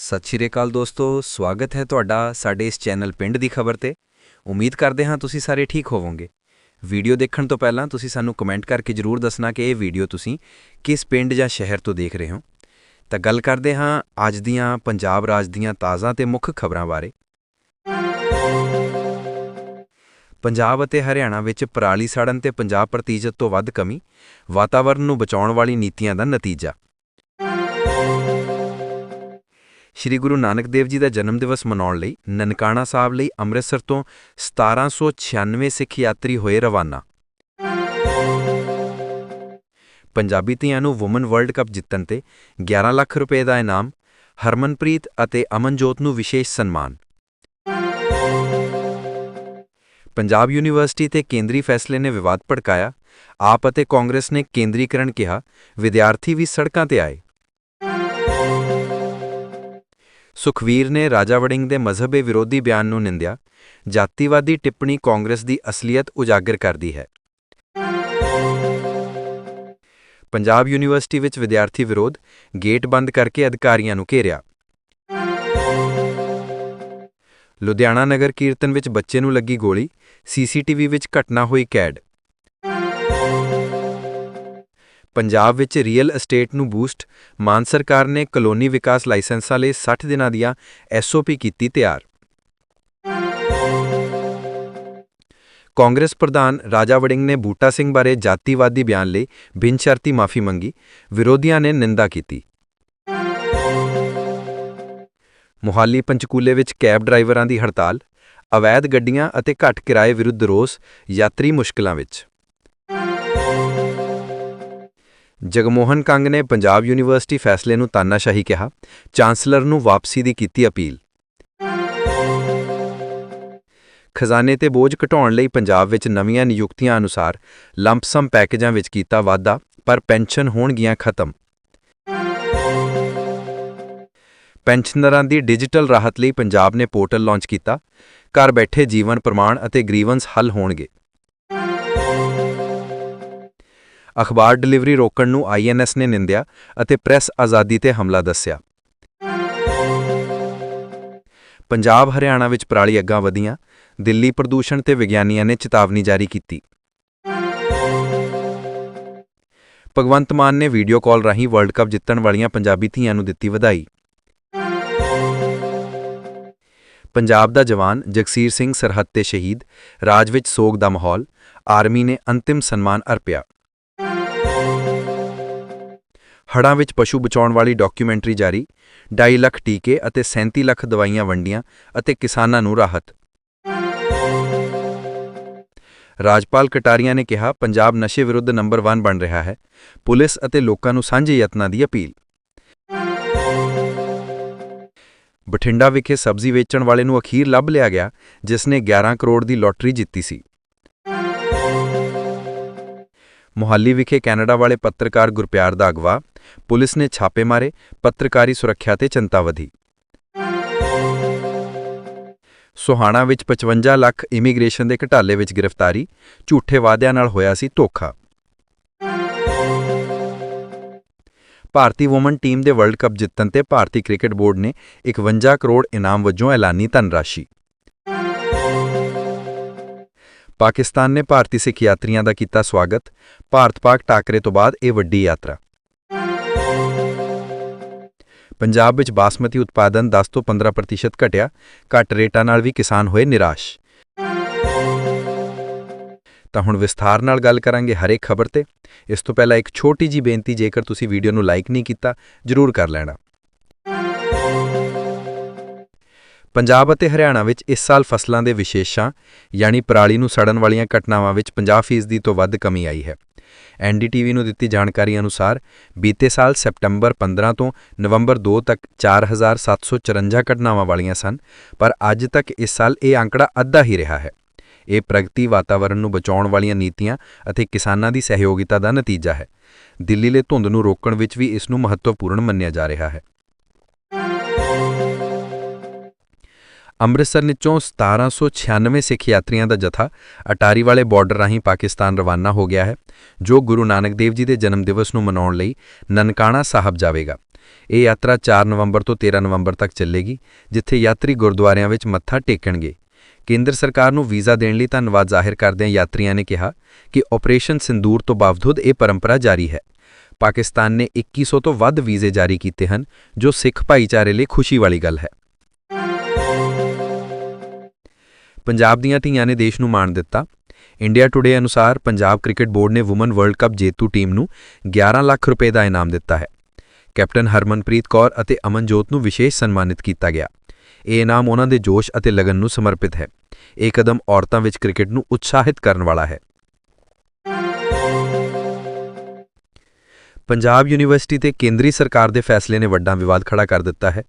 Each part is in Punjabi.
ਸਤਿ ਸ਼੍ਰੀ ਅਕਾਲ ਦੋਸਤੋ, ਸਵਾਗਤ ਹੈ ਤੁਹਾਡਾ ਸਾਡੇ ਇਸ ਚੈਨਲ ਪਿੰਡ ਦੀ ਖਬਰ ਤੇ। ਉਮੀਦ ਕਰਦੇ ਹਾਂ ਤੁਸੀਂ ਸਾਰੇ ਠੀਕ ਹੋਵੋਗੇ। ਵੀਡੀਓ ਦੇਖਣ ਤੋਂ ਪਹਿਲਾਂ ਤੁਸੀਂ ਸਾਨੂੰ ਕਮੈਂਟ ਕਰਕੇ ਜਰੂਰ ਦੱਸਣਾ ਕਿ ਇਹ ਵੀਡੀਓ ਤੁਸੀਂ ਕਿਸ ਪਿੰਡ ਜਾਂ ਸ਼ਹਿਰ ਤੋਂ ਦੇਖ ਰਹੇ ਹੋ। ਤਾਂ ਗੱਲ ਕਰਦੇ ਹਾਂ ਅੱਜ ਦੀਆਂ ਪੰਜਾਬ ਰਾਜ ਦੀਆਂ ਤਾਜ਼ਾ ਤੇ ਮੁੱਖ ਖਬਰਾਂ ਬਾਰੇ। ਪੰਜਾਬ ਅਤੇ ਹਰਿਆਣਾ ਵਿੱਚ ਪਰਾਲੀ ਸਾੜਨ ਤੇ 50% ਤੋਂ ਵੱਧ ਕਮੀ ਵਾਤਾਵਰਣ ਨੂੰ ਬਚਾਉਣ ਵਾਲੀ ਨੀਤੀਆਂ ਦਾ ਨਤੀਜਾ। ਸ਼੍ਰੀ ਗੁਰੂ ਨਾਨਕ ਦੇਵ ਜੀ ਦਾ ਜਨਮ ਦਿਵਸ ਮਨਾਉਣ ਲਈ ਨਨਕਾਣਾ ਸਾਹਿਬ ਲਈ ਅੰਮ੍ਰਿਤਸਰ ਤੋਂ 1796 ਸਿੱਖ ਯਾਤਰੀ ਹੋਏ ਰਵਾਨਾ। ਪੰਜਾਬੀ ਧੀਆਂ ਨੂੰ ਔਮਨ ਵਰਲਡ ਕੱਪ ਜਿੱਤਣ ਤੇ 11 ਲੱਖ ਰੁਪਏ ਦਾ ਇਨਾਮ, ਹਰਮਨਪ੍ਰੀਤ ਅਤੇ ਅਮਨਜੋਤ ਨੂੰ ਵਿਸ਼ੇਸ਼ ਸਨਮਾਨ। ਪੰਜਾਬ ਯੂਨੀਵਰਸਿਟੀ ਤੇ ਕੇਂਦਰੀ ਫੈਸਲੇ ਨੇ ਵਿਵਾਦ ਭੜਕਾਇਆ। ਆਪ ਅਤੇ ਕਾਂਗਰਸ ਨੇ ਕੇਂਦਰੀਕਰਨ ਕਿਹਾ, ਵਿਦਿਆਰਥੀ ਵੀ ਸੜਕਾਂ ਤੇ ਆਏ। ਸੁਖਵੀਰ ਨੇ ਰਾਜਾ ਵੜਿੰਗ ਦੇ ਮਜ਼ਹਬੇ ਵਿਰੋਧੀ ਬਿਆਨ ਨੂੰ ਨਿੰਦਿਆ, ਜਾਤੀਵਾਦੀ ਟਿੱਪਣੀ ਕਾਂਗਰਸ ਦੀ ਅਸਲੀਅਤ ਉਜਾਗਰ ਕਰਦੀ ਹੈ। ਪੰਜਾਬ ਯੂਨੀਵਰਸਿਟੀ ਵਿੱਚ ਵਿਦਿਆਰਥੀ ਵਿਰੋਧ, ਗੇਟ ਬੰਦ ਕਰਕੇ ਅਧਿਕਾਰੀਆਂ ਨੂੰ ਘੇਰਿਆ। ਲੁਧਿਆਣਾ ਨਗਰ ਕੀਰਤਨ ਵਿੱਚ ਬੱਚੇ ਨੂੰ ਲੱਗੀ ਗੋਲੀ, ਸੀਸੀਟੀਵੀ ਵਿੱਚ ਘਟਨਾ ਹੋਈ ਕੈਦ। ਪੰਜਾਬ ਵਿੱਚ ਰੀਅਲ ਅਸਟੇਟ ਨੂੰ ਬੂਸਟ ਮਾਨ ਸਰਕਾਰ ਨੇ ਕਲੋਨੀ ਵਿਕਾਸ ਲਾਇਸੈਂਸਾਂ ਲਈ 60 ਦਿਨਾਂ ਦੀਆਂ ਐਸਓਪੀ ਕੀਤੀ ਤਿਆਰ। ਕਾਂਗਰਸ ਪ੍ਰਧਾਨ ਰਾਜਾ ਵੜਿੰਗ ਨੇ ਬੂਟਾ ਸਿੰਘ ਬਾਰੇ ਜਾਤੀਵਾਦੀ ਬਿਆਨ ਲਈ ਬਿਨ ਸ਼ਰਤੀ ਮਾਫੀ ਮੰਗੀ, ਵਿਰੋਧੀਆਂ ਨੇ ਨਿੰਦਾ ਕੀਤੀ। ਮੁਹਾਲੀ ਪੰਚਕੂਲੇ ਵਿੱਚ ਕੈਬ ਡਰਾਈਵਰਾਂ ਦੀ ਹੜਤਾਲ, ਅਵੈਧ ਗੱਡੀਆਂ ਅਤੇ ਘੱਟ ਕਿਰਾਏ ਵਿਰੁੱਧ ਰੋਸ, ਯਾਤਰੀ ਮੁਸ਼ਕਲਾਂ ਵਿੱਚ। ਜਗਮੋਹਨ ਕੰਗ ਨੇ ਪੰਜਾਬ ਯੂਨੀਵਰਸਿਟੀ ਫੈਸਲੇ ਨੂੰ ਤਾਨਾਸ਼ਾਹੀ ਕਿਹਾ। ਚਾਂਸਲਰ ਨੂੰ ਵਾਪਸੀ ਦੀ ਕੀਤੀ ਅਪੀਲ। ਖਜ਼ਾਨੇ ਤੇ ਬੋਝ ਘਟਾਉਣ ਲਈ ਪੰਜਾਬ ਵਿੱਚ ਨਵੀਆਂ ਨਿਯੁਕਤੀਆਂ ਅਨੁਸਾਰ ਲੰਪਸਮ ਪੈਕੇਜਾਂ ਵਿੱਚ ਕੀਤਾ ਵਾਧਾ ਪਰ ਪੈਨਸ਼ਨ ਹੋਣਗੀਆਂ ਖਤਮ। ਪੈਨਸ਼ਨਰਾਂ ਦੀ ਡਿਜੀਟਲ ਰਾਹਤ ਲਈ ਪੰਜਾਬ ਨੇ ਪੋਰਟਲ ਲਾਂਚ ਕੀਤਾ। ਘਰ ਬੈਠੇ ਜੀਵਨ ਪ੍ਰਮਾਣ ਅਤੇ ਗ੍ਰੀਵੈਂਸ ਹੱਲ ਹੋਣਗੇ। ਅਖਬਾਰ ਡਿਲੀਵਰੀ ਰੋਕਣ ਨੂੰ ਆਈਐਨਐਸ ਨੇ ਨਿੰਦਿਆ ਅਤੇ ਪ੍ਰੈਸ ਆਜ਼ਾਦੀ ਤੇ ਹਮਲਾ ਦੱਸਿਆ। ਪੰਜਾਬ, ਹਰਿਆਣਾ ਵਿੱਚ ਪਰਾਲੀ ਅੱਗਾਂ ਵਧੀਆਂ, ਦਿੱਲੀ ਪ੍ਰਦੂਸ਼ਣ ਤੇ ਵਿਗਿਆਨੀਆਂ ਨੇ ਚੇਤਾਵਨੀ ਜਾਰੀ ਕੀਤੀ। ਭਗਵੰਤ ਮਾਨ ਨੇ ਵੀਡੀਓ ਕਾਲ ਰਾਹੀਂ ਵਰਲਡ ਕੱਪ ਜਿੱਤਣ ਵਾਲੀਆਂ ਪੰਜਾਬੀ ਧੀਆਂ ਨੂੰ ਦਿੱਤੀ ਵਧਾਈ। ਪੰਜਾਬ ਦਾ ਜਵਾਨ ਜਗਸੀਰ ਸਿੰਘ ਸਰਹੱਦ ਤੇ ਸ਼ਹੀਦ, ਰਾਜ ਵਿੱਚ ਸੋਗ ਦਾ ਮਾਹੌਲ, ਆਰਮੀ ਨੇ ਅੰਤਿਮ ਸਨਮਾਨ ਅਰਪਿਆ। ਹੜ੍ਹਾਂ ਵਿੱਚ ਪਸ਼ੂ ਬਚਾਉਣ ਵਾਲੀ ਡਾਕੂਮੈਂਟਰੀ ਜਾਰੀ 2.5 ਲੱਖ ਟੀਕੇ ਅਤੇ 37 ਲੱਖ ਦਵਾਈਆਂ ਵੰਡੀਆਂ ਅਤੇ ਕਿਸਾਨਾਂ ਨੂੰ ਰਾਹਤ। ਰਾਜਪਾਲ ਕਟਾਰੀਆ ਨੇ ਕਿਹਾ, ਪੰਜਾਬ ਨਸ਼ੇ ਵਿਰੁੱਧ ਨੰਬਰ 1 ਬਣ ਰਿਹਾ ਹੈ। ਪੁਲਿਸ ਅਤੇ ਲੋਕਾਂ ਨੂੰ ਸਾਂਝੇ ਯਤਨਾਂ ਦੀ ਅਪੀਲ। ਬਠਿੰਡਾ ਵਿਖੇ ਸਬਜ਼ੀ ਵੇਚਣ ਵਾਲੇ ਨੂੰ ਅਖੀਰ ਲੱਭ ਲਿਆ ਗਿਆ, ਜਿਸ ਨੇ 11 ਕਰੋੜ ਦੀ ਲੋਟਰੀ ਜਿੱਤੀ ਸੀ। ਮੁਹਾਲੀ ਵਿਖੇ ਕੈਨੇਡਾ ਵਾਲੇ ਪੱਤਰਕਾਰ ਗੁਰਪਿਆਰ ਦਾ ਅਗਵਾ ਪੁਲਿਸ ਨੇ ਛਾਪੇ ਮਾਰੇ, ਪੱਤਰਕਾਰੀ ਸੁਰੱਖਿਆ ਤੇ ਚਿੰਤਾ ਵਧੀ। ਸੋਹਾਣਾ ਵਿੱਚ 55 ਲੱਖ ਇਮੀਗ੍ਰੇਸ਼ਨ ਦੇ ਘਟਾਲੇ ਵਿੱਚ ਗ੍ਰਿਫਤਾਰੀ, ਝੂਠੇ ਵਾਅਦਿਆਂ ਨਾਲ ਹੋਇਆ ਸੀ ਧੋਖਾ। ਭਾਰਤੀ ਵੂਮਨ ਟੀਮ ਦੇ ਵਰਲਡ ਕੱਪ ਜਿੱਤਣ ਤੇ ਭਾਰਤੀ ਕ੍ਰਿਕਟ ਬੋਰਡ ਨੇ 51 ਕਰੋੜ ਇਨਾਮ ਵਜੋਂ ਐਲਾਨੀ ਧਨਰਾਸ਼ੀ। ਪਾਕਿਸਤਾਨ ਨੇ ਭਾਰਤੀ ਸਿੱਖ ਯਾਤਰੀਆਂ ਦਾ ਕੀਤਾ ਸਵਾਗਤ, ਭਾਰਤ-ਪਾਕ ਟਾਕਰੇ ਤੋਂ ਬਾਅਦ ਇਹ ਵੱਡੀ ਯਾਤਰਾ। ਪੰਜਾਬ ਵਿੱਚ ਬਾਸਮਤੀ ਉਤਪਾਦਨ 10 ਤੋਂ 15% ਘਟਿਆ, ਘੱਟ ਰੇਟਾਂ ਨਾਲ ਵੀ ਕਿਸਾਨ ਹੋਏ ਨਿਰਾਸ਼। ਤਾਂ ਹੁਣ ਵਿਸਥਾਰ ਨਾਲ ਗੱਲ ਕਰਾਂਗੇ ਹਰੇਕ ਖਬਰ ਤੇ। ਇਸ ਤੋਂ ਪਹਿਲਾਂ ਇੱਕ ਛੋਟੀ ਜੀ ਬੇਨਤੀ, ਜੇਕਰ ਤੁਸੀਂ ਵੀਡੀਓ ਨੂੰ ਲਾਈਕ ਨਹੀਂ ਕੀਤਾ, ਜਰੂਰ ਕਰ ਲੈਣਾ। ਪੰਜਾਬ ਅਤੇ ਹਰਿਆਣਾ ਵਿੱਚ ਇਸ ਸਾਲ ਫਸਲਾਂ ਦੇ ਵਿਸ਼ੇਸ਼ਾਂ, ਯਾਨੀ ਪਰਾਲੀ ਨੂੰ ਸੜਨ ਵਾਲੀਆਂ ਘਟਨਾਵਾਂ ਵਿੱਚ 50% ਤੋਂ ਵੱਧ ਕਮੀ ਆਈ ਹੈ। ਐਨਡੀਟੀਵੀ ਨੂੰ ਦਿੱਤੀ ਜਾਣਕਾਰੀ ਅਨੁਸਾਰ, ਬੀਤੇ ਸਾਲ ਸੈਪਟੰਬਰ 15 ਤੋਂ ਨਵੰਬਰ 2 ਤੱਕ 4754 ਘਟਨਾਵਾਂ ਵਾਲੀਆਂ ਸਨ, ਪਰ ਅੱਜ ਤੱਕ ਇਸ ਸਾਲ ਇਹ ਅੰਕੜਾ ਅੱਧਾ ਹੀ ਰਿਹਾ ਹੈ। ਇਹ ਪ੍ਰਗਤੀ ਵਾਤਾਵਰਣ ਨੂੰ ਬਚਾਉਣ ਵਾਲੀਆਂ ਨੀਤੀਆਂ ਅਤੇ ਕਿਸਾਨਾਂ ਦੀ ਸਹਿਯੋਗਿਤਾ ਦਾ ਨਤੀਜਾ ਹੈ। ਦਿੱਲੀ ਲਈ ਧੁੰਦ ਨੂੰ ਰੋਕਣ ਵਿੱਚ ਵੀ ਇਸ ਨੂੰ ਮਹੱਤਵਪੂਰਨ ਮੰਨਿਆ ਜਾ ਰਿਹਾ ਹੈ। ਅੰਮ੍ਰਿਤਸਰ ਨਿਚੋਂ 1796 ਸਿੱਖ ਯਾਤਰੀਆਂ ਦਾ ਜਥਾ ਅਟਾਰੀ ਵਾਲੇ ਬਾਰਡਰ ਰਾਹੀਂ ਪਾਕਿਸਤਾਨ ਰਵਾਨਾ ਹੋ ਗਿਆ ਹੈ, ਜੋ ਗੁਰੂ ਨਾਨਕ ਦੇਵ ਜੀ ਦੇ ਜਨਮ ਦਿਵਸ ਨੂੰ ਮਨਾਉਣ ਲਈ ਨਨਕਾਣਾ ਸਾਹਿਬ ਜਾਵੇਗਾ। ਇਹ ਯਾਤਰਾ 4 ਨਵੰਬਰ ਤੋਂ 13 ਨਵੰਬਰ ਤੱਕ ਚੱਲੇਗੀ, ਜਿੱਥੇ ਯਾਤਰੀ ਗੁਰਦੁਆਰਿਆਂ ਵਿੱਚ ਮੱਥਾ ਟੇਕਣਗੇ। ਕੇਂਦਰ ਸਰਕਾਰ ਨੂੰ ਵੀਜ਼ਾ ਦੇਣ ਲਈ ਧੰਨਵਾਦ ਜ਼ਾਹਿਰ ਕਰਦਿਆਂ ਯਾਤਰੀਆਂ ਨੇ ਕਿਹਾ ਕਿ ਆਪਰੇਸ਼ਨ ਸਿੰਦੂਰ ਤੋਂ ਬਾਵਜੂਦ ਇਹ ਪਰੰਪਰਾ ਜਾਰੀ ਹੈ। ਪਾਕਿਸਤਾਨ ਨੇ 2100 ਤੋਂ ਵੱਧ ਵੀਜ਼ੇ ਜਾਰੀ ਕੀਤੇ ਹਨ, ਜੋ ਸਿੱਖ ਭਾਈਚਾਰੇ ਲਈ ਖੁਸ਼ੀ ਵਾਲੀ ਗੱਲ ਹੈ। ਪੰਜਾਬ ਦੀਆਂ ਧੀਆਂ ਨੇ ਦੇਸ਼ ਨੂੰ ਮਾਣ ਦਿੱਤਾ। ਇੰਡੀਆ ਟੁਡੇ ਅਨੁਸਾਰ ਪੰਜਾਬ ਕ੍ਰਿਕਟ ਬੋਰਡ ਨੇ ਔਮਨ ਵਰਲਡ ਕੱਪ ਜੇਤੂ ਟੀਮ ਨੂੰ 11 ਲੱਖ ਰੁਪਏ ਦਾ ਇਨਾਮ ਦਿੱਤਾ ਹੈ। ਕੈਪਟਨ ਹਰਮਨਪ੍ਰੀਤ ਕੌਰ ਅਤੇ ਅਮਨਜੋਤ ਨੂੰ ਵਿਸ਼ੇਸ਼ ਸਨਮਾਨਿਤ ਕੀਤਾ ਗਿਆ। ਇਹ ਇਨਾਮ ਉਹਨਾਂ ਦੇ ਜੋਸ਼ ਅਤੇ ਲਗਨ ਨੂੰ ਸਮਰਪਿਤ ਹੈ। ਇਹ ਕਦਮ ਔਰਤਾਂ ਵਿੱਚ ਕ੍ਰਿਕਟ ਨੂੰ ਉਤਸ਼ਾਹਿਤ ਕਰਨ ਵਾਲਾ ਹੈ। ਪੰਜਾਬ ਯੂਨੀਵਰਸਿਟੀ ਤੇ ਕੇਂਦਰੀ ਸਰਕਾਰ ਦੇ ਫੈਸਲੇ ਨੇ ਵੱਡਾ ਵਿਵਾਦ ਖੜਾ ਕਰ ਦਿੱਤਾ ਹੈ।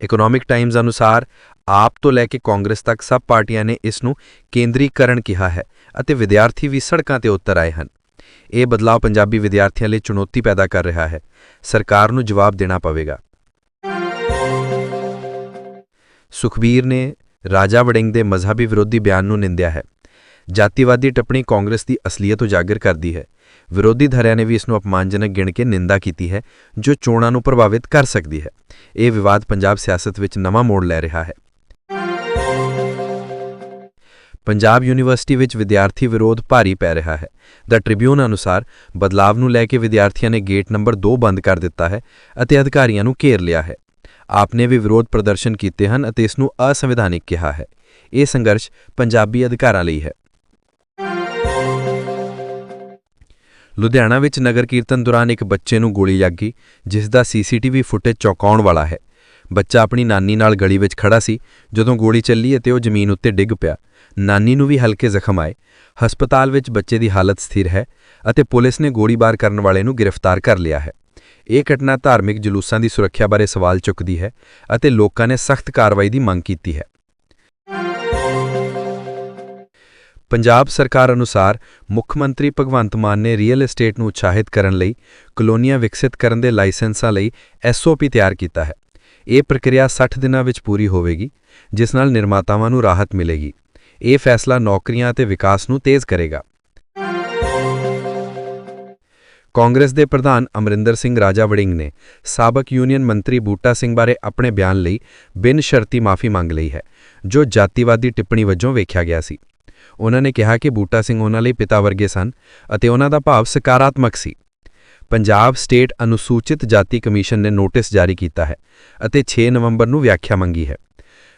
ਇਕਨੋਮਿਕ ਟਾਈਮਜ਼ ਅਨੁਸਾਰ ਆਪ ਤੋਂ ਲੈ ਕੇ ਕਾਂਗਰਸ ਤੱਕ ਸਭ ਪਾਰਟੀਆਂ ਨੇ ਇਸ ਨੂੰ ਕੇਂਦਰੀਕਰਨ ਕਿਹਾ ਹੈ ਅਤੇ ਵਿਦਿਆਰਥੀ ਵੀ ਸੜਕਾਂ ਤੇ ਉਤਰ ਆਏ ਹਨ। ਇਹ ਬਦਲਾਅ ਪੰਜਾਬੀ ਵਿਦਿਆਰਥੀਆਂ ਲਈ ਚੁਣੌਤੀ ਪੈਦਾ ਕਰ ਰਿਹਾ ਹੈ। ਸਰਕਾਰ ਨੂੰ ਜਵਾਬ ਦੇਣਾ ਪਵੇਗਾ। ਸੁਖਬੀਰ ਨੇ ਰਾਜਾ ਵੜਿੰਗ ਦੇ ਮਜ਼ਹਬੀ ਵਿਰੋਧੀ ਬਿਆਨ ਨੂੰ ਨਿੰਦਿਆ ਹੈ। ਜਾਤੀਵਾਦੀ ਟਿੱਪਣੀ ਕਾਂਗਰਸ ਦੀ ਅਸਲੀਅਤ ਉਜਾਗਰ ਕਰਦੀ ਹੈ। ਵਿਰੋਧੀ ਧਰਿਆਂ ਨੇ ਵੀ ਇਸ ਨੂੰ ਅਪਮਾਨਜਨਕ ਗਿਣ ਕੇ ਨਿੰਦਾ ਕੀਤੀ ਹੈ, ਜੋ ਚੋਣਾਂ ਨੂੰ ਪ੍ਰਭਾਵਿਤ ਕਰ ਸਕਦੀ ਹੈ। ਇਹ ਵਿਵਾਦ ਪੰਜਾਬ ਸਿਆਸਤ ਵਿੱਚ ਨਵਾਂ ਮੋੜ ਲੈ ਰਿਹਾ ਹੈ। ਪੰਜਾਬ ਯੂਨੀਵਰਸਿਟੀ ਵਿੱਚ ਵਿਦਿਆਰਥੀ ਵਿਰੋਧ ਭਾਰੀ ਪੈ ਰਿਹਾ ਹੈ। ਦਾ ਟ੍ਰਿਬਿਊਨ ਅਨੁਸਾਰ, ਬਦਲਾਵ ਨੂੰ ਲੈ ਕੇ ਵਿਦਿਆਰਥੀਆਂ ਨੇ ਗੇਟ ਨੰਬਰ 2 ਬੰਦ ਕਰ ਦਿੱਤਾ ਹੈ ਅਤੇ ਅਧਿਕਾਰੀਆਂ ਨੂੰ ਘੇਰ ਲਿਆ ਹੈ। ਆਪਨੇ ਵੀ ਵਿਰੋਧ ਪ੍ਰਦਰਸ਼ਨ ਕੀਤੇ ਹਨ ਅਤੇ ਇਸ ਨੂੰ ਅਸੰਵਿਧਾਨਿਕ ਕਿਹਾ ਹੈ। ਇਹ ਸੰਘਰਸ਼ ਪੰਜਾਬੀ ਅਧਿਕਾਰਾਂ ਲਈ ਹੈ। ਲੁਧਿਆਣਾ ਵਿੱਚ ਨਗਰ ਕੀਰਤਨ ਦੌਰਾਨ ਇੱਕ ਬੱਚੇ ਨੂੰ ਗੋਲੀ ਲੱਗ ਗਈ, ਜਿਸ ਦਾ ਸੀਸੀਟੀਵੀ ਫੁਟੇਜ ਚੌਂਕਾਉਣ ਵਾਲਾ ਹੈ। ਬੱਚਾ ਆਪਣੀ ਨਾਨੀ ਨਾਲ ਗਲੀ ਵਿੱਚ ਖੜਾ ਸੀ, ਜਦੋਂ ਗੋਲੀ ਚੱਲੀ ਅਤੇ ਉਹ ਜ਼ਮੀਨ ਉੱਤੇ ਡਿੱਗ ਪਿਆ। ਨਾਨੀ ਨੂੰ ਵੀ ਹਲਕੇ ਜ਼ਖਮ ਆਏ। ਹਸਪਤਾਲ ਵਿੱਚ ਬੱਚੇ ਦੀ ਹਾਲਤ ਸਥਿਰ ਹੈ ਅਤੇ ਪੁਲਿਸ ਨੇ ਗੋਲੀਬਾਰ ਕਰਨ ਵਾਲੇ ਨੂੰ ਗ੍ਰਿਫਤਾਰ ਕਰ ਲਿਆ ਹੈ। ਇਹ ਘਟਨਾ ਧਾਰਮਿਕ ਜਲੂਸਾਂ ਦੀ ਸੁਰੱਖਿਆ ਬਾਰੇ ਸਵਾਲ ਚੁੱਕਦੀ ਹੈ ਅਤੇ ਲੋਕਾਂ ਨੇ ਸਖਤ ਕਾਰਵਾਈ ਦੀ ਮੰਗ ਕੀਤੀ ਹੈ। ਪੰਜਾਬ ਸਰਕਾਰ ਅਨੁਸਾਰ ਮੁੱਖ ਮੰਤਰੀ ਭਗਵੰਤ ਮਾਨ ਨੇ ਰੀਅਲ ਏਸਟੇਟ ਨੂੰ ਉਤਸ਼ਾਹਿਤ ਕਰਨ ਲਈ ਕਲੋਨੀਆਂ ਵਿਕਸਿਤ ਕਰਨ ਦੇ ਲਾਇਸੈਂਸਾਂ ਲਈ ਐਸਓਪੀ ਤਿਆਰ ਕੀਤਾ ਹੈ। ਇਹ ਪ੍ਰਕਿਰਿਆ 60 ਦਿਨਾਂ ਵਿੱਚ ਪੂਰੀ ਹੋਵੇਗੀ, ਜਿਸ ਨਾਲ ਨਿਰਮਾਤਾਵਾਂ ਨੂੰ ਰਾਹਤ ਮਿਲੇਗੀ। ਇਹ ਫੈਸਲਾ ਨੌਕਰੀਆਂ ਅਤੇ ਵਿਕਾਸ ਨੂੰ ਤੇਜ਼ ਕਰੇਗਾ। ਕਾਂਗਰਸ ਦੇ ਪ੍ਰਧਾਨ ਅਮਰਿੰਦਰ ਸਿੰਘ ਰਾਜਾ ਵੜਿੰਗ ਨੇ ਸਾਬਕ ਯੂਨੀਅਨ ਮੰਤਰੀ ਬੂਟਾ ਸਿੰਘ ਬਾਰੇ ਆਪਣੇ ਬਿਆਨ ਲਈ ਬਿਨ ਸ਼ਰਤੀ ਮਾਫੀ ਮੰਗ ਲਈ ਹੈ, ਜੋ ਜਾਤੀਵਾਦੀ ਟਿੱਪਣੀ ਵਜੋਂ ਵੇਖਿਆ ਗਿਆ ਸੀ। ਉਹਨਾਂ ਨੇ ਕਿਹਾ ਕਿ ਬੂਟਾ ਸਿੰਘ ਉਹਨਾਂ ਲਈ ਪਿਤਾ ਵਰਗੇ ਸਨ ਅਤੇ ਉਹਨਾਂ ਦਾ ਭਾਵ ਸਕਾਰਾਤਮਕ ਸੀ। ਪੰਜਾਬ ਸਟੇਟ ਅਨੁਸੂਚਿਤ ਜਾਤੀ ਕਮਿਸ਼ਨ ਨੇ ਨੋਟਿਸ ਜਾਰੀ ਕੀਤਾ ਹੈ ਅਤੇ 6 ਨਵੰਬਰ ਨੂੰ ਵਿਆਖਿਆ ਮੰਗੀ ਹੈ।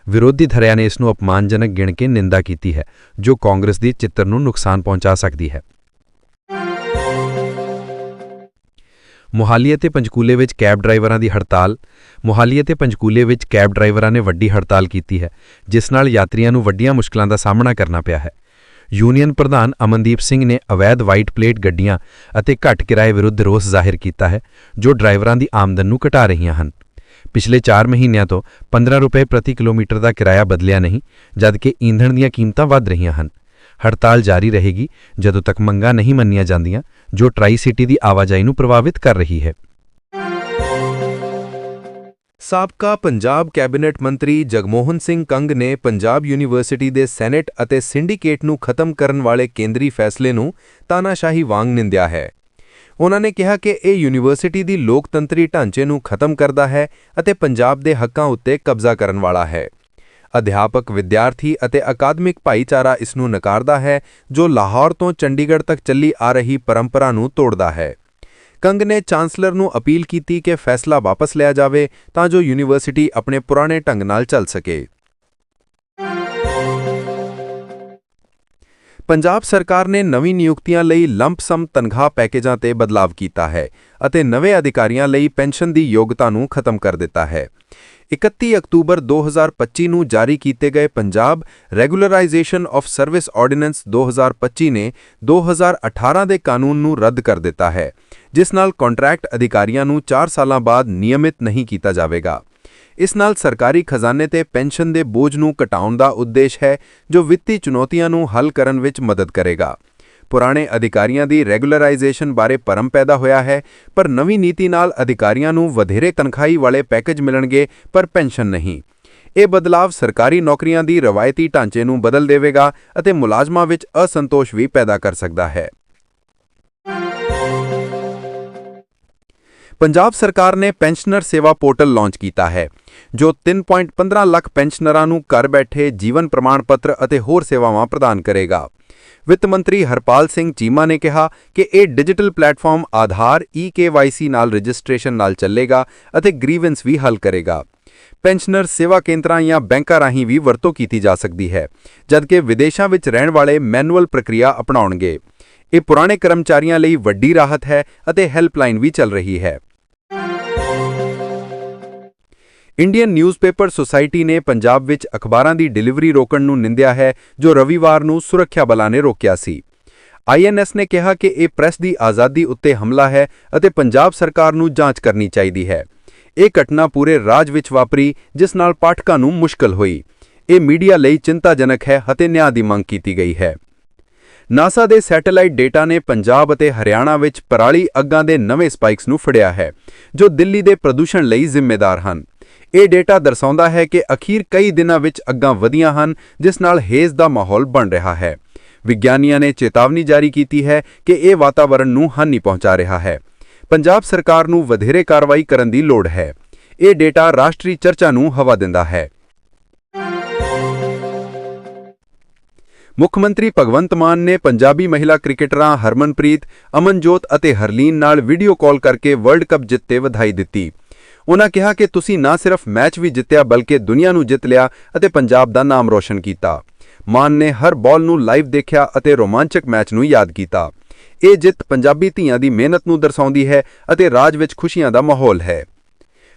ਵਿਰੋਧੀ ਧਰਿਆਂ ਨੇ ਇਸ ਨੂੰ ਅਪਮਾਨਜਨਕ ਗਿਣ ਕੇ ਨਿੰਦਾ ਕੀਤੀ ਹੈ, ਜੋ ਕਾਂਗਰਸ ਦੀ ਚਿੱਤਰ ਨੂੰ ਨੁਕਸਾਨ ਪਹੁੰਚਾ ਸਕਦੀ ਹੈ। ਮੁਹਾਲੀ ਅਤੇ ਪੰਚਕੂਲੇ ਵਿੱਚ ਕੈਬ ਡਰਾਈਵਰਾਂ ਦੀ ਹੜਤਾਲ। ਮੁਹਾਲੀ ਅਤੇ ਪੰਚਕੂਲੇ ਵਿੱਚ ਕੈਬ ਡਰਾਈਵਰਾਂ ਨੇ ਵੱਡੀ ਹੜਤਾਲ ਕੀਤੀ ਹੈ, ਜਿਸ ਨਾਲ ਯਾਤਰੀਆਂ ਨੂੰ ਵੱਡੀਆਂ ਮੁਸ਼ਕਲਾਂ ਦਾ ਸਾਹਮਣਾ ਕਰਨਾ ਪਿਆ ਹੈ। ਯੂਨੀਅਨ ਪ੍ਰਧਾਨ ਅਮਨਦੀਪ ਸਿੰਘ ਨੇ ਅਵੈਧ ਵਾਈਟ ਪਲੇਟ ਗੱਡੀਆਂ ਅਤੇ ਘੱਟ ਕਿਰਾਏ ਵਿਰੁੱਧ ਰੋਸ ਜ਼ਾਹਿਰ ਕੀਤਾ ਹੈ, ਜੋ ਡਰਾਈਵਰਾਂ ਦੀ ਆਮਦਨ ਨੂੰ ਘਟਾ ਰਹੀਆਂ ਹਨ। ਪਿਛਲੇ 4 ਮਹੀਨਿਆਂ ਤੋਂ 15 ਰੁਪਏ ਪ੍ਰਤੀ ਕਿਲੋਮੀਟਰ ਦਾ ਕਿਰਾਇਆ ਬਦਲਿਆ ਨਹੀਂ, ਜਦਕਿ ਈਂਧਣ ਦੀਆਂ ਕੀਮਤਾਂ ਵੱਧ ਰਹੀਆਂ ਹਨ। ਹੜਤਾਲ ਜਾਰੀ ਰਹੇਗੀ ਜਦੋਂ ਤੱਕ ਮੰਗਾਂ ਨਹੀਂ ਮੰਨੀਆਂ ਜਾਂਦੀਆਂ, ਜੋ ਟਰਾਈ ਸਿਟੀ ਦੀ ਆਵਾਜਾਈ ਨੂੰ ਪ੍ਰਭਾਵਿਤ ਕਰ ਰਹੀ ਹੈ। ਸਾਬਕਾ ਪੰਜਾਬ ਕੈਬਨਿਟ ਮੰਤਰੀ ਜਗਮੋਹਨ ਸਿੰਘ ਕੰਗ ਨੇ ਪੰਜਾਬ ਯੂਨੀਵਰਸਿਟੀ ਦੇ ਸੈਨੇਟ ਅਤੇ ਸਿੰਡੀਕੇਟ ਨੂੰ ਖਤਮ ਕਰਨ ਵਾਲੇ ਕੇਂਦਰੀ ਫੈਸਲੇ ਨੂੰ ਤਾਨਾਸ਼ਾਹੀ ਵਾਂਗ ਨਿੰਦਿਆ ਹੈ। ਉਹਨਾਂ ਨੇ ਕਿਹਾ ਕਿ ਇਹ ਯੂਨੀਵਰਸਿਟੀ ਦੀ ਲੋਕਤੰਤਰੀ ਢਾਂਚੇ ਨੂੰ ਖਤਮ ਕਰਦਾ ਹੈ ਅਤੇ ਪੰਜਾਬ ਦੇ ਹੱਕਾਂ ਉੱਤੇ ਕਬਜ਼ਾ ਕਰਨ ਵਾਲਾ ਹੈ। ਅਧਿਆਪਕ, ਵਿਦਿਆਰਥੀ ਅਤੇ ਅਕਾਦਮਿਕ ਭਾਈਚਾਰਾ ਇਸ ਨੂੰ ਨਕਾਰਦਾ ਹੈ, ਜੋ ਲਾਹੌਰ ਤੋਂ ਚੰਡੀਗੜ੍ਹ ਤੱਕ ਚੱਲੀ ਆ ਰਹੀ ਪਰੰਪਰਾ ਨੂੰ ਤੋੜਦਾ ਹੈ। ਕੰਗ ਨੇ ਚਾਂਸਲਰ ਨੂੰ ਅਪੀਲ ਕੀਤੀ ਕਿ ਫੈਸਲਾ ਵਾਪਸ ਲਿਆ ਜਾਵੇ ਤਾਂ ਜੋ ਯੂਨੀਵਰਸਿਟੀ ਆਪਣੇ ਪੁਰਾਣੇ ਢੰਗ ਨਾਲ ਚੱਲ ਸਕੇ। ਪੰਜਾਬ ਸਰਕਾਰ ਨੇ ਨਵੀਂ ਨਿਯੁਕਤੀਆਂ ਲਈ ਲੰਪ ਸਮ ਤਨਖਾਹ ਪੈਕੇਜਾਂ ਤੇ ਬਦਲਾਵ ਕੀਤਾ ਹੈ ਅਤੇ ਨਵੇਂ ਅਧਿਕਾਰੀਆਂ ਲਈ ਪੈਨਸ਼ਨ ਦੀ ਯੋਗਤਾ ਨੂੰ ਖਤਮ ਕਰ ਦਿੱਤਾ ਹੈ। 31 ਅਕਤੂਬਰ 2025 ਨੂੰ ਜਾਰੀ ਕੀਤੇ ਗਏ Punjab regularisation of service ordinance 2025 ਨੇ 2018 ਦੇ ਕਾਨੂੰਨ ਨੂੰ ਰੱਦ ਕਰ ਦਿੱਤਾ ਹੈ, ਜਿਸ ਨਾਲ ਕੰਟਰੈਕਟ ਅਧਿਕਾਰੀਆਂ ਨੂੰ 4 ਸਾਲਾਂ ਬਾਅਦ ਨਿਯਮਿਤ ਨਹੀਂ ਕੀਤਾ ਜਾਵੇਗਾ। ਇਸ ਨਾਲ ਸਰਕਾਰੀ ਖਜ਼ਾਨੇ ਤੇ ਪੈਨਸ਼ਨ ਦੇ ਬੋਝ ਨੂੰ ਘਟਾਉਣ ਦਾ ਉਦੇਸ਼ ਹੈ, ਜੋ ਵਿੱਤੀ ਚੁਣੌਤੀਆਂ ਨੂੰ ਹੱਲ ਕਰਨ ਵਿੱਚ ਮਦਦ ਕਰੇਗਾ। ਪੁਰਾਣੇ ਅਧਿਕਾਰੀਆਂ ਦੀ ਰੈਗੂਲਰਾਈਜੇਸ਼ਨ ਬਾਰੇ ਭਰਮ ਪੈਦਾ ਹੋਇਆ ਹੈ, ਪਰ ਨਵੀਂ ਨੀਤੀ ਨਾਲ ਅਧਿਕਾਰੀਆਂ ਨੂੰ ਵਧੇਰੇ ਤਨਖਾਹੀ ਵਾਲੇ ਪੈਕੇਜ ਮਿਲਣਗੇ, ਪਰ ਪੈਨਸ਼ਨ ਨਹੀਂ। ਇਹ ਬਦਲਾਵ ਸਰਕਾਰੀ ਨੌਕਰੀਆਂ ਦੀ ਰਵਾਇਤੀ ਢਾਂਚੇ ਨੂੰ ਬਦਲ ਦੇਵੇਗਾ ਅਤੇ ਮੁਲਾਜ਼ਮਾਂ ਵਿੱਚ ਅਸੰਤੋਸ਼ ਵੀ ਪੈਦਾ ਕਰ ਸਕਦਾ ਹੈ। ਪੰਜਾਬ ਸਰਕਾਰ ਨੇ ਪੈਨਸ਼ਨਰ ਸੇਵਾ ਪੋਰਟਲ ਲਾਂਚ ਕੀਤਾ ਹੈ, ਜੋ 3.15 ਲੱਖ ਪੈਨਸ਼ਨਰਾਂ ਨੂੰ ਘਰ ਬੈਠੇ ਜੀਵਨ ਪ੍ਰਮਾਣ ਪੱਤਰ ਅਤੇ ਹੋਰ ਸੇਵਾਵਾਂ ਪ੍ਰਦਾਨ ਕਰੇਗਾ। ਵਿੱਤ ਮੰਤਰੀ ਹਰਪਾਲ ਸਿੰਘ ਚੀਮਾ ਨੇ ਕਿਹਾ ਕਿ ਇਹ ਡਿਜੀਟਲ ਪਲੇਟਫਾਰਮ ਆਧਾਰ ਈ-KYC ਨਾਲ ਰਜਿਸਟ੍ਰੇਸ਼ਨ ਨਾਲ ਚੱਲੇਗਾ ਅਤੇ ਗ੍ਰੀਵੈਂਸ ਵੀ ਹੱਲ ਕਰੇਗਾ। ਪੈਨਸ਼ਨਰ ਸੇਵਾ ਕੇਂਦਰਾਂ ਜਾਂ ਬੈਂਕਾਂ ਰਾਹੀਂ ਵੀ ਵਰਤੋਂ ਕੀਤੀ ਜਾ ਸਕਦੀ ਹੈ, ਜਦਕਿ ਵਿਦੇਸ਼ਾਂ ਵਿੱਚ ਰਹਿਣ ਵਾਲੇ ਮੈਨੂਅਲ ਪ੍ਰਕਿਰਿਆ ਅਪਣਾਉਣਗੇ। ਇਹ ਪੁਰਾਣੇ ਕਰਮਚਾਰੀਆਂ ਲਈ ਵੱਡੀ ਰਾਹਤ ਹੈ ਅਤੇ ਹੈਲਪਲਾਈਨ ਵੀ ਚੱਲ ਰਹੀ ਹੈ। ਇੰਡੀਅਨ ਨਿਊਜ਼ਪੇਪਰ ਸੁਸਾਇਟੀ ਨੇ ਪੰਜਾਬ ਵਿੱਚ ਅਖਬਾਰਾਂ ਦੀ ਡਿਲੀਵਰੀ ਰੋਕਣ ਨੂੰ ਨਿੰਦਿਆ ਹੈ, ਜੋ ਰਵੀਵਾਰ ਨੂੰ ਸੁਰੱਖਿਆ ਬਲਾਂ ਨੇ ਰੋਕਿਆ ਸੀ। ਆਈਐਨਐਸ ਨੇ ਕਿਹਾ ਕਿ ਇਹ ਪ੍ਰੈਸ ਦੀ ਆਜ਼ਾਦੀ ਉੱਤੇ ਹਮਲਾ ਹੈ ਅਤੇ ਪੰਜਾਬ ਸਰਕਾਰ ਨੂੰ ਜਾਂਚ ਕਰਨੀ ਚਾਹੀਦੀ ਹੈ। ਇਹ ਘਟਨਾ ਪੂਰੇ ਰਾਜ ਵਿੱਚ ਵਾਪਰੀ, ਜਿਸ ਨਾਲ ਪਾਠਕਾਂ ਨੂੰ ਮੁਸ਼ਕਲ ਹੋਈ। ਇਹ ਮੀਡੀਆ ਲਈ ਚਿੰਤਾਜਨਕ ਹੈ ਅਤੇ ਨਿਆਂ ਦੀ ਮੰਗ ਕੀਤੀ ਗਈ ਹੈ। ਨਾਸਾ ਦੇ ਸੈਟੇਲਾਈਟ ਡੇਟਾ ਨੇ ਪੰਜਾਬ ਅਤੇ ਹਰਿਆਣਾ ਵਿੱਚ ਪਰਾਲੀ ਅੱਗਾਂ ਦੇ ਨਵੇਂ ਸਪਾਈਕਸ ਨੂੰ ਫੜਿਆ ਹੈ, ਜੋ ਦਿੱਲੀ ਦੇ ਪ੍ਰਦੂਸ਼ਣ ਲਈ ਜ਼ਿੰਮੇਦਾਰ ਹਨ। ਇਹ ਡੇਟਾ ਦਰਸਾਉਂਦਾ ਹੈ ਕਿ ਅਖੀਰ ਕਈ ਦਿਨਾਂ ਵਿੱਚ ਅੱਗਾਂ ਵਧੀਆਂ ਹਨ, ਜਿਸ ਨਾਲ ਹੇਜ਼ ਦਾ ਮਾਹੌਲ ਬਣ ਰਿਹਾ ਹੈ। ਵਿਗਿਆਨੀਆਂ ਨੇ ਚੇਤਾਵਨੀ ਜਾਰੀ ਕੀਤੀ ਹੈ ਕਿ ਇਹ ਵਾਤਾਵਰਣ ਨੂੰ ਹਾਨੀ ਪਹੁੰਚਾ ਰਿਹਾ ਹੈ। ਪੰਜਾਬ ਸਰਕਾਰ ਨੂੰ ਵਧੇਰੇ ਕਾਰਵਾਈ ਕਰਨ ਦੀ ਲੋੜ ਹੈ। ਇਹ ਡੇਟਾ ਰਾਸ਼ਟਰੀ ਚਰਚਾ ਨੂੰ ਹਵਾ ਦਿੰਦਾ ਹੈ। ਮੁੱਖ ਮੰਤਰੀ ਭਗਵੰਤ ਮਾਨ ਨੇ ਪੰਜਾਬੀ ਮਹਿਲਾ ਕ੍ਰਿਕਟਰਾਂ ਹਰਮਨਪ੍ਰੀਤ, ਅਮਨਜੋਤ ਅਤੇ ਹਰਲੀਨ ਨਾਲ ਵੀਡੀਓ ਕਾਲ ਕਰਕੇ ਵਰਲਡ ਕੱਪ ਜਿੱਤ ਤੇ ਵਧਾਈ ਦਿੱਤੀ। ਉਹਨਾਂ ਕਿਹਾ ਕਿ ਤੁਸੀਂ ਨਾ ਸਿਰਫ ਮੈਚ ਵੀ ਜਿੱਤਿਆ, ਬਲਕਿ ਦੁਨੀਆ ਨੂੰ ਜਿੱਤ ਲਿਆ ਅਤੇ ਪੰਜਾਬ ਦਾ ਨਾਮ ਰੋਸ਼ਨ ਕੀਤਾ। ਮਾਨ ਨੇ ਹਰ ਬਾਲ ਨੂੰ ਲਾਈਵ ਦੇਖਿਆ ਅਤੇ ਰੋਮਾਂਚਕ ਮੈਚ ਨੂੰ ਯਾਦ ਕੀਤਾ। ਇਹ ਜਿੱਤ ਪੰਜਾਬੀ ਧੀਆਂ ਦੀ ਮਿਹਨਤ ਨੂੰ ਦਰਸਾਉਂਦੀ ਹੈ ਅਤੇ ਰਾਜ ਵਿੱਚ ਖੁਸ਼ੀਆਂ ਦਾ ਮਾਹੌਲ ਹੈ।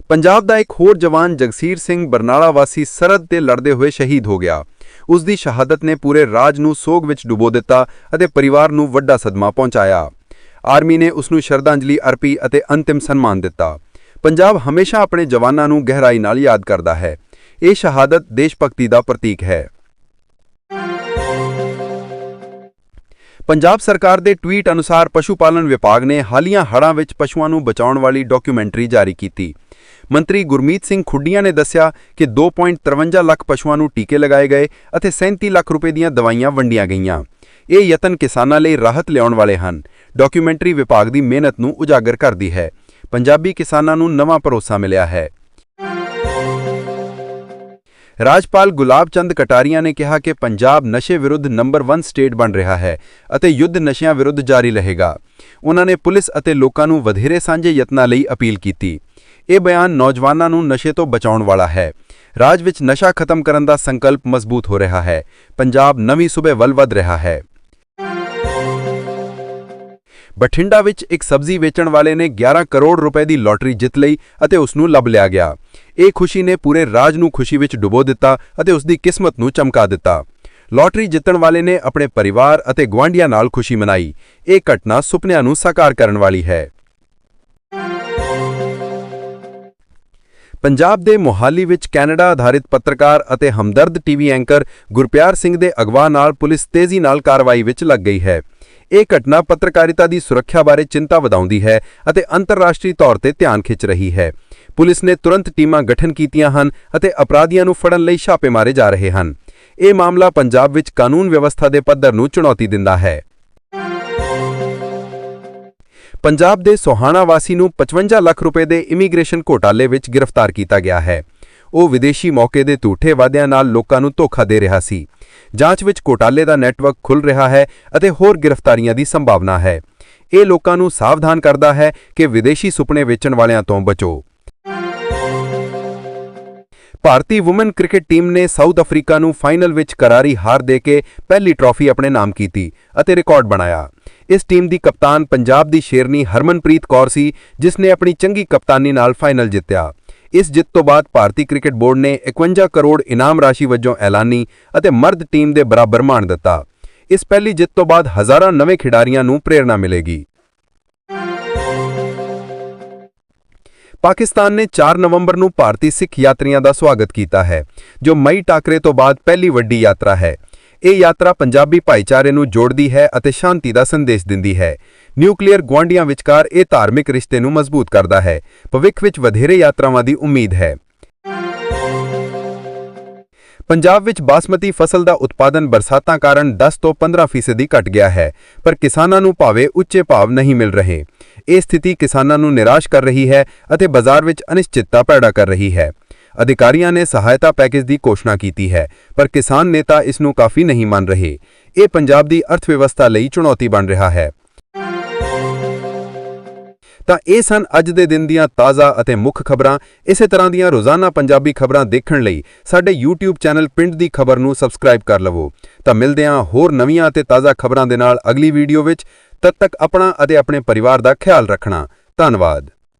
ਪੰਜਾਬ ਦਾ ਇੱਕ ਹੋਰ ਜਵਾਨ ਜਗਸੀਰ ਸਿੰਘ ਬਰਨਾਲਾ ਵਾਸੀ ਸਰਹੱਦ ਤੇ ਲੜਦੇ ਹੋਏ ਸ਼ਹੀਦ ਹੋ ਗਿਆ। ਉਸ ਦੀ ਸ਼ਹਾਦਤ ਨੇ ਪੂਰੇ ਰਾਜ ਨੂੰ ਸੋਗ ਵਿੱਚ ਡੁਬੋ ਦਿੱਤਾ ਅਤੇ ਪਰਿਵਾਰ ਨੂੰ ਵੱਡਾ ਸਦਮਾ ਪਹੁੰਚਾਇਆ। ਆਰਮੀ ਨੇ ਉਸ ਨੂੰ ਸ਼ਰਧਾਂਜਲੀ ਅਰਪੀ ਅਤੇ ਅੰਤਿਮ ਸਨਮਾਨ ਦਿੱਤਾ। ਪੰਜਾਬ ਹਮੇਸ਼ਾ ਆਪਣੇ ਜਵਾਨਾਂ ਨੂੰ ਗਹਿਰਾਈ ਨਾਲ ਯਾਦ ਕਰਦਾ ਹੈ। ਇਹ ਸ਼ਹਾਦਤ ਦੇਸ਼ ਭਗਤੀ ਦਾ ਪ੍ਰਤੀਕ ਹੈ। ਪੰਜਾਬ ਸਰਕਾਰ ਦੇ ਟਵੀਟ ਅਨੁਸਾਰ ਪਸ਼ੂ ਪਾਲਣ ਵਿਭਾਗ ਨੇ ਹਾਲੀਆਂ ਹੜ੍ਹਾਂ ਵਿੱਚ ਪਸ਼ੂਆਂ ਨੂੰ ਬਚਾਉਣ ਵਾਲੀ ਡਾਕੂਮੈਂਟਰੀ ਜਾਰੀ ਕੀਤੀ। ਮੰਤਰੀ ਗੁਰਮੀਤ ਸਿੰਘ ਖੁੱਡੀਆਂ ਨੇ ਦੱਸਿਆ ਕਿ 2.53 ਲੱਖ ਪਸ਼ੂਆਂ ਨੂੰ ਟੀਕੇ ਲਗਾਏ ਗਏ ਅਤੇ 37 ਲੱਖ ਰੁਪਏ ਦੀਆਂ ਦਵਾਈਆਂ ਵੰਡੀਆਂ ਗਈਆਂ। ਇਹ ਯਤਨ ਕਿਸਾਨਾਂ ਲਈ ਰਾਹਤ ਲਿਆਉਣ ਵਾਲੇ ਹਨ। ਡਾਕੂਮੈਂਟਰੀ ਵਿਭਾਗ ਦੀ ਮਿਹਨਤ ਨੂੰ ਉਜਾਗਰ ਕਰਦੀ ਹੈ। ਪੰਜਾਬੀ ਕਿਸਾਨਾਂ ਨੂੰ ਨਵਾਂ ਭਰੋਸਾ ਮਿਲਿਆ ਹੈ। ਰਾਜਪਾਲ ਗੁਲਾਬ ਚੰਦ ਕਟਾਰੀਆ ਨੇ ਕਿਹਾ ਕਿ ਪੰਜਾਬ ਨਸ਼ੇ ਵਿਰੁੱਧ ਨੰਬਰ 1 ਸਟੇਟ ਬਣ ਰਿਹਾ ਹੈ ਅਤੇ ਯੁੱਧ ਨਸ਼ਿਆਂ ਵਿਰੁੱਧ ਜਾਰੀ ਰਹੇਗਾ। ਉਹਨਾਂ ਨੇ ਪੁਲਿਸ ਅਤੇ ਲੋਕਾਂ ਨੂੰ ਵਧੇਰੇ ਸਾਂਝੇ ਯਤਨਾਂ ਲਈ ਅਪੀਲ ਕੀਤੀ। ਇਹ ਬਿਆਨ ਨੌਜਵਾਨਾਂ ਨੂੰ ਨਸ਼ੇ ਤੋਂ ਬਚਾਉਣ ਵਾਲਾ ਹੈ। ਰਾਜ ਵਿੱਚ ਨਸ਼ਾ ਖਤਮ ਕਰਨ ਦਾ ਸੰਕਲਪ ਮਜ਼ਬੂਤ ਹੋ ਰਿਹਾ ਹੈ। ਪੰਜਾਬ ਨਵੀਂ ਸੂਬੇ ਵੱਲ ਵਧ ਰਿਹਾ ਹੈ। ਬਠਿੰਡਾ ਵਿੱਚ ਇੱਕ ਸਬਜ਼ੀ ਵੇਚਣ ਵਾਲੇ ਨੇ 11 ਕਰੋੜ ਰੁਪਏ ਦੀ ਲੋਟਰੀ ਜਿੱਤ ਲਈ ਅਤੇ ਉਸ ਨੂੰ ਲੱਭ ਲਿਆ ਗਿਆ। ਇਹ ਖੁਸ਼ੀ ਨੇ ਪੂਰੇ ਰਾਜ ਨੂੰ ਖੁਸ਼ੀ ਵਿੱਚ ਡੁਬੋ ਦਿੱਤਾ ਅਤੇ ਉਸ ਦੀ ਕਿਸਮਤ ਨੂੰ ਚਮਕਾ ਦਿੱਤਾ। ਲੋਟਰੀ ਜਿੱਤਣ ਵਾਲੇ ਨੇ ਆਪਣੇ ਪਰਿਵਾਰ ਅਤੇ ਗੁਆਂਢੀਆਂ ਨਾਲ ਖੁਸ਼ੀ ਮਨਾਈ। ਇਹ ਘਟਨਾ ਸੁਪਨਿਆਂ ਨੂੰ ਸਾਕਾਰ ਕਰਨ ਵਾਲੀ ਹੈ। ਪੰਜਾਬ ਦੇ ਮੋਹਾਲੀ ਵਿੱਚ ਕੈਨੇਡਾ ਆਧਾਰਿਤ ਪੱਤਰਕਾਰ ਅਤੇ ਹਮਦਰਦ ਟੀਵੀ ਐਂਕਰ ਗੁਰਪਿਆਰ ਸਿੰਘ ਦੇ ਅਗਵਾ ਨਾਲ ਪੁਲਿਸ ਤੇਜ਼ੀ ਨਾਲ ਕਾਰਵਾਈ ਵਿੱਚ ਲੱਗ ਗਈ ਹੈ। ਇਹ ਘਟਨਾ ਪੱਤਰਕਾਰਿਤਾ ਦੀ ਸੁਰੱਖਿਆ ਬਾਰੇ ਚਿੰਤਾ ਵਧਾਉਂਦੀ ਹੈ ਅਤੇ ਅੰਤਰਰਾਸ਼ਟਰੀ ਤੌਰ ਤੇ ਧਿਆਨ ਖਿੱਚ ਰਹੀ ਹੈ। ਪੁਲਿਸ ਨੇ ਤੁਰੰਤ ਟੀਮਾਂ ਗਠਨ ਕੀਤੀਆਂ ਹਨ ਅਤੇ ਅਪਰਾਧੀਆਂ ਨੂੰ ਫੜਨ ਲਈ ਛਾਪੇ ਮਾਰੇ ਜਾ ਰਹੇ ਹਨ। ਇਹ ਮਾਮਲਾ ਪੰਜਾਬ ਵਿੱਚ ਕਾਨੂੰਨ ਵਿਵਸਥਾ ਦੇ ਪੱਧਰ ਨੂੰ ਚੁਣੌਤੀ ਦਿੰਦਾ ਹੈ। ਪੰਜਾਬ ਦੇ ਸੋਹਾਣਾ ਵਾਸੀ ਨੂੰ 55 ਲੱਖ ਰੁਪਏ ਦੇ ਇਮੀਗ੍ਰੇਸ਼ਨ ਘੋਟਾਲੇ ਵਿੱਚ ਗ੍ਰਿਫਤਾਰ ਕੀਤਾ ਗਿਆ ਹੈ। ਉਹ ਵਿਦੇਸ਼ੀ ਮੌਕੇ ਦੇ ਝੂਠੇ ਵਾਅਦਿਆਂ ਨਾਲ ਲੋਕਾਂ ਨੂੰ ਧੋਖਾ ਦੇ ਰਿਹਾ ਸੀ। ਜਾਂਚ ਵਿੱਚ ਘੋਟਾਲੇ ਦਾ ਨੈਟਵਰਕ ਖੁੱਲ ਰਿਹਾ ਹੈ ਅਤੇ ਹੋਰ ਗ੍ਰਿਫਤਾਰੀਆਂ ਦੀ ਸੰਭਾਵਨਾ ਹੈ। ਇਹ ਲੋਕਾਂ ਨੂੰ ਸਾਵਧਾਨ ਕਰਦਾ ਹੈ ਕਿ ਵਿਦੇਸ਼ੀ ਸੁਪਨੇ ਵੇਚਣ ਵਾਲਿਆਂ ਤੋਂ ਬਚੋ। ਭਾਰਤੀ ਔਮਨ ਕ੍ਰਿਕਟ ਟੀਮ ਨੇ ਸਾਊਥ ਅਫਰੀਕਾ ਨੂੰ ਫਾਈਨਲ ਵਿੱਚ ਕਰਾਰੀ ਹਾਰ ਦੇ ਕੇ ਪਹਿਲੀ ਟਰਾਫੀ ਆਪਣੇ ਨਾਮ ਕੀਤੀ ਅਤੇ ਰਿਕਾਰਡ ਬਣਾਇਆ। ਇਸ ਟੀਮ ਦੀ ਕਪਤਾਨ ਪੰਜਾਬ ਦੀ ਸ਼ੇਰਨੀ ਹਰਮਨਪ੍ਰੀਤ ਕੌਰ ਸੀ, ਜਿਸ ਨੇ ਆਪਣੀ ਚੰਗੀ ਕਪਤਾਨੀ ਨਾਲ ਫਾਈਨਲ ਜਿੱਤਿਆ। ਇਸ ਜਿੱਤ ਤੋਂ ਬਾਅਦ ਭਾਰਤੀ ਕ੍ਰਿਕਟ ਬੋਰਡ ਨੇ 51 ਕਰੋੜ ਇਨਾਮ ਰਾਸ਼ੀ ਵਜੋਂ ਐਲਾਨੀ ਅਤੇ ਮਰਦ ਟੀਮ ਦੇ ਬਰਾਬਰ ਮਾਣ ਦਿੱਤਾ। ਇਸ ਪਹਿਲੀ ਜਿੱਤ ਤੋਂ ਬਾਅਦ ਹਜ਼ਾਰਾਂ ਨਵੇਂ ਖਿਡਾਰੀਆਂ ਨੂੰ ਪ੍ਰੇਰਣਾ ਮਿਲੇਗੀ। ਪਾਕਿਸਤਾਨ ਨੇ 4 ਨਵੰਬਰ ਨੂੰ ਭਾਰਤੀ ਸਿੱਖ ਯਾਤਰੀਆਂ ਦਾ ਸਵਾਗਤ ਕੀਤਾ ਹੈ, ਜੋ ਮਈ ਟਾਕਰੇ ਤੋਂ ਬਾਅਦ ਪਹਿਲੀ ਵੱਡੀ ਯਾਤਰਾ ਹੈ। ਇਹ ਯਾਤਰਾ ਪੰਜਾਬੀ ਭਾਈਚਾਰੇ ਨੂੰ ਜੋੜਦੀ ਹੈ ਅਤੇ ਸ਼ਾਂਤੀ ਦਾ ਸੰਦੇਸ਼ ਦਿੰਦੀ ਹੈ। ਨਿਊਕਲੀਅਰ ਗੁਆਂਢੀਆਂ ਵਿਚਕਾਰ ਇਹ ਧਾਰਮਿਕ ਰਿਸ਼ਤੇ ਨੂੰ ਮਜ਼ਬੂਤ ਕਰਦਾ ਹੈ। ਭਵਿੱਖ ਵਿੱਚ ਵਧੇਰੇ ਯਾਤਰਾਵਾਂ ਦੀ ਉਮੀਦ ਹੈ। ਪੰਜਾਬ ਵਿੱਚ ਬਾਸਮਤੀ ਫਸਲ ਦਾ ਉਤਪਾਦਨ ਬਰਸਾਤਾਂ ਕਾਰਨ 10 ਤੋਂ 15% ਫੀਸਦੀ ਘਟ ਗਿਆ ਹੈ, ਪਰ ਕਿਸਾਨਾਂ ਨੂੰ ਭਾਵੇਂ ਉੱਚੇ ਭਾਵ ਨਹੀਂ ਮਿਲ ਰਹੇ। ਇਹ ਸਥਿਤੀ ਕਿਸਾਨਾਂ ਨੂੰ ਨਿਰਾਸ਼ ਕਰ ਰਹੀ ਹੈ ਅਤੇ ਬਾਜ਼ਾਰ ਵਿੱਚ ਅਨਿਸ਼ਚਿਤਤਾ ਪੈਦਾ ਕਰ ਰਹੀ ਹੈ। ਅਧਿਕਾਰੀਆਂ ਨੇ ਸਹਾਇਤਾ ਪੈਕੇਜ ਦੀ ਘੋਸ਼ਣਾ ਕੀਤੀ ਹੈ, ਪਰ ਕਿਸਾਨ ਨੇਤਾ ਇਸ ਨੂੰ ਕਾਫੀ ਨਹੀਂ ਮੰਨ ਰਹੇ। ਇਹ ਪੰਜਾਬ ਦੀ ਅਰਥ ਵਿਵਸਥਾ ਲਈ ਚੁਣੌਤੀ ਬਣ ਰਿਹਾ ਹੈ। ਤਾਂ ਇਹ ਸਨ ਅੱਜ ਦੇ ਦਿਨ ਦੀਆਂ ਤਾਜ਼ਾ ਅਤੇ ਮੁੱਖ ਖਬਰਾਂ। ਇਸੇ ਤਰ੍ਹਾਂ ਦੀਆਂ ਰੋਜ਼ਾਨਾ ਪੰਜਾਬੀ ਖਬਰਾਂ ਦੇਖਣ ਲਈ ਸਾਡੇ YouTube ਚੈਨਲ ਪਿੰਡ ਦੀ ਖਬਰ ਨੂੰ ਸਬਸਕ੍ਰਾਈਬ ਕਰ ਲਵੋ। ਤਾਂ ਮਿਲਦੇ ਹਾਂ ਹੋਰ ਨਵੀਆਂ ਅਤੇ ਤਾਜ਼ਾ ਖਬਰਾਂ ਦੇ ਨਾਲ ਅਗਲੀ ਵੀਡੀਓ ਵਿੱਚ। ਤਦ ਤੱਕ ਆਪਣਾ ਅਤੇ ਆਪਣੇ ਪਰਿਵਾਰ ਦਾ ਖਿਆਲ ਰੱਖਣਾ। ਧੰਨਵਾਦ।